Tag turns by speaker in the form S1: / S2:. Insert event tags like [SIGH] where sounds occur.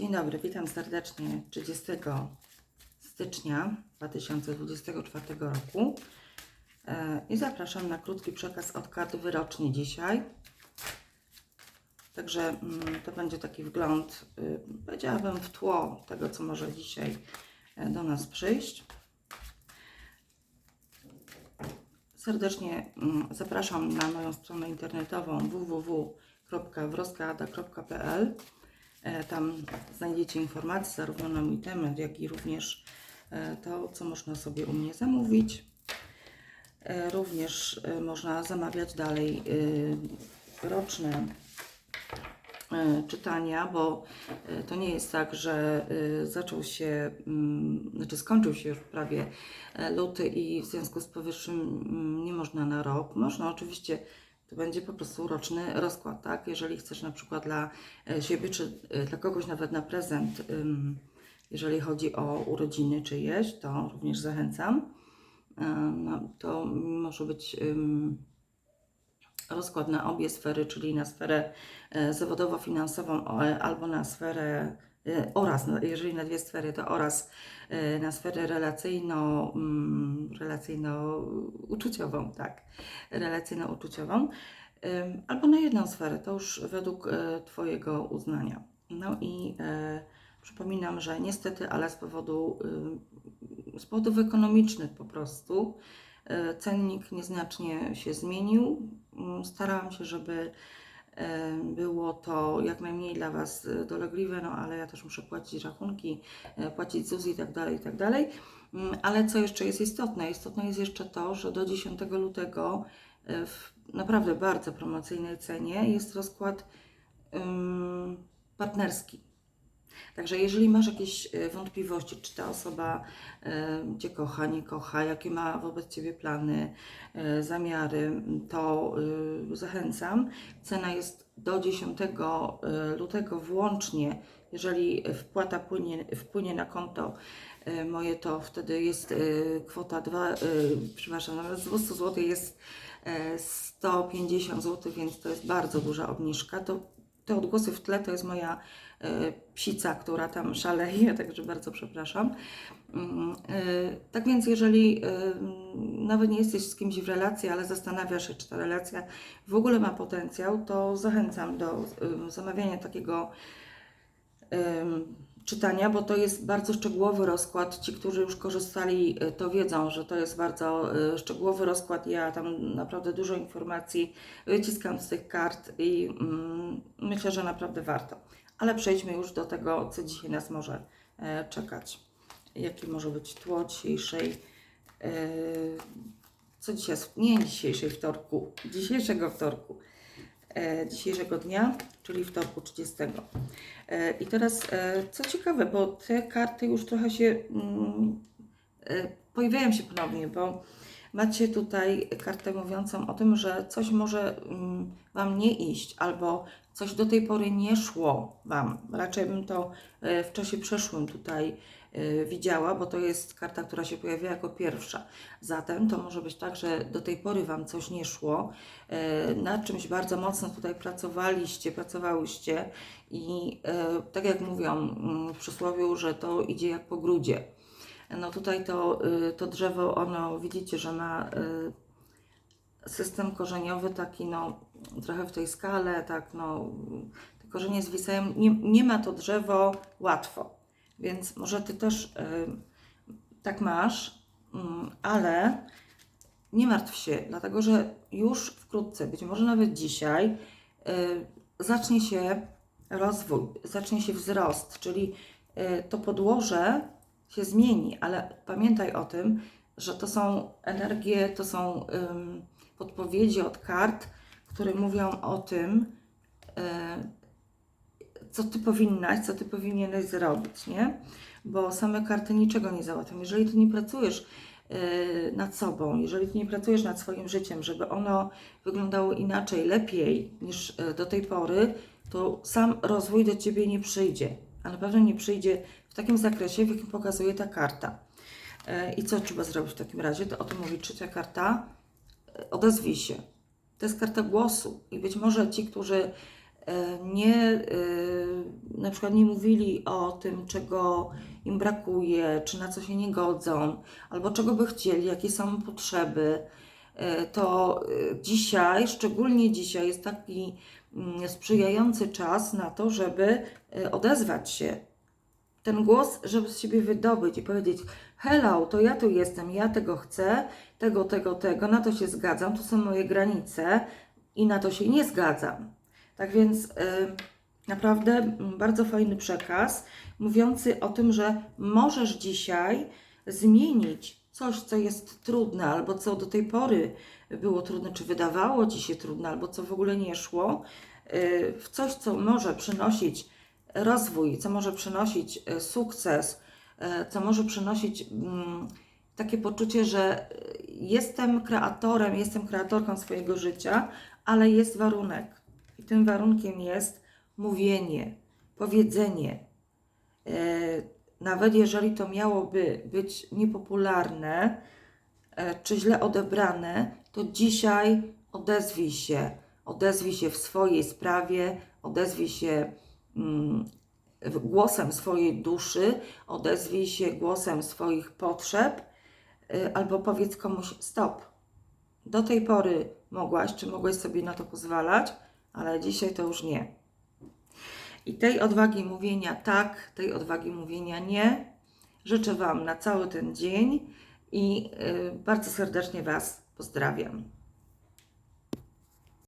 S1: Dzień dobry, witam serdecznie 30 stycznia 2024 roku E, i zapraszam na krótki przekaz od kart wyrocznie dzisiaj. Także mm, to będzie taki wgląd, y, powiedziałabym, w tło tego, co może dzisiaj e, do nas przyjść. Serdecznie mm, zapraszam na moją stronę internetową www.wroskaada.pl. E, Tam znajdziecie informacje zarówno na mój temat, jak i również e, to, co można sobie u mnie zamówić. E, Również można zamawiać dalej roczne czytania, bo to nie jest tak, że zaczął się, mm, znaczy skończył się już prawie luty i w związku z powyższym mm, nie można na rok. Można oczywiście, to będzie po prostu roczny rozkład, tak? Jeżeli chcesz na przykład dla e, siebie czy e, dla kogoś nawet na prezent, jeżeli chodzi o urodziny czyjeś, to również zachęcam. E, No, to może być rozkład na obie sfery, czyli na sferę zawodowo-finansową albo na sferę oraz, no, jeżeli na dwie sfery, to oraz e, na sferę relacyjno, mm, relacyjno-uczuciową, tak, relacyjno-uczuciową, albo na jedną sferę, to już według e, Twojego uznania. No i e, przypominam, że niestety, ale z powodu, z powodów ekonomicznych po prostu, e, cennik nieznacznie się zmienił. Mm, Starałam się, żeby e, było to jak najmniej dla Was e, dolegliwe, no ale ja też muszę płacić rachunki, e, płacić ZUS i tak dalej, i tak dalej. Mm, Ale co jeszcze jest istotne? Istotne jest jeszcze to, że do 10 lutego e, w naprawdę bardzo promocyjnej cenie jest rozkład partnerski. Także jeżeli masz jakieś e, wątpliwości, czy ta osoba e, Cię kocha, nie kocha, jakie ma wobec Ciebie plany, e, zamiary, to zachęcam. Cena jest do 10 lutego włącznie. Jeżeli wpłata płynie, wpłynie na konto moje, to wtedy jest kwota 2, e, przepraszam, zamiast 200 zł jest e, 150 zł, więc to jest bardzo duża obniżka. To te odgłosy w tle to jest moja e, psica, która tam szaleje, [LAUGHS] także bardzo przepraszam. Mm, e, Tak więc, jeżeli e, nawet nie jesteś z kimś w relacji, ale zastanawiasz się, czy ta relacja w ogóle ma potencjał, to zachęcam do zamawiania takiego czytania, bo to jest bardzo szczegółowy rozkład. Ci, którzy już korzystali, e, to wiedzą, że to jest bardzo e, szczegółowy rozkład. Ja tam naprawdę dużo informacji wyciskam z tych kart i mm, myślę, że naprawdę warto. Ale przejdźmy już do tego, co dzisiaj nas może e, czekać. Jakie może być tło dzisiejszej, e, co dzisiaj nie dzisiejszej wtorku, dzisiejszego wtorku, dzisiejszego dnia, czyli wtorku 30. E, I teraz, e, co ciekawe, bo te karty już trochę się mm, e, pojawiają się ponownie, bo macie tutaj kartę mówiącą o tym, że coś może mm, Wam nie iść, albo coś do tej pory nie szło Wam. Raczej bym to e, w czasie przeszłym tutaj e, widziała, bo to jest karta, która się pojawia jako pierwsza. Zatem to może być tak, że do tej pory Wam coś nie szło, e, nad czymś bardzo mocno tutaj pracowaliście, pracowałyście i tak jak mówią mm, w przysłowiu, że to idzie jak po grudzie. No tutaj to, y, to drzewo, ono widzicie, że ma y, system korzeniowy taki, no trochę w tej skale, tak, no te korzenie zwisają. Nie, nie ma to drzewo łatwo, więc może Ty też y, tak masz, mm, ale nie martw się, dlatego że już wkrótce, być może nawet dzisiaj, zacznie się rozwój, zacznie się wzrost, czyli to podłoże się zmieni, ale pamiętaj o tym, że to są energie, to są ym, podpowiedzi od kart, które mówią o tym, y, co ty powinnaś, co ty powinieneś zrobić, nie? Bo same karty niczego nie załatwią. Jeżeli ty nie pracujesz y, nad sobą, jeżeli ty nie pracujesz nad swoim życiem, żeby ono wyglądało inaczej, lepiej niż y, do tej pory, to sam rozwój do ciebie nie przyjdzie. A na pewno nie przyjdzie w takim zakresie, w jakim pokazuje ta karta. E, I co trzeba zrobić w takim razie? To o tym mówi trzecia karta. E, Odezwij się. To jest karta głosu. I być może ci, którzy e, nie, na przykład nie mówili o tym, czego im brakuje, czy na co się nie godzą, albo czego by chcieli, jakie są potrzeby, to dzisiaj, szczególnie dzisiaj, jest taki mm, sprzyjający czas na to, żeby odezwać się. Ten głos, żeby z siebie wydobyć i powiedzieć: Hello, to ja tu jestem, ja tego chcę, tego, tego, tego, na to się zgadzam, tu są moje granice i na to się nie zgadzam. Tak więc y, naprawdę bardzo fajny przekaz, mówiący o tym, że możesz dzisiaj zmienić coś, co jest trudne, albo co do tej pory było trudne, czy wydawało ci się trudne, albo co w ogóle nie szło, y, w coś, co może przynosić rozwój, co może przynosić y, sukces, y, co może przynosić mm, takie poczucie, że jestem kreatorem, jestem kreatorką swojego życia, ale jest warunek. I tym warunkiem jest mówienie, powiedzenie. E, Nawet jeżeli to miałoby być niepopularne e, czy źle odebrane, to dzisiaj odezwij się. Odezwij się w swojej sprawie, odezwij się głosem swojej duszy, odezwij się głosem swoich potrzeb, y, albo powiedz komuś stop. Do tej pory mogłaś, czy mogłeś sobie na to pozwalać, ale dzisiaj to już nie. I tej odwagi mówienia tak, tej odwagi mówienia nie. Życzę Wam na cały ten dzień i y, bardzo serdecznie Was pozdrawiam.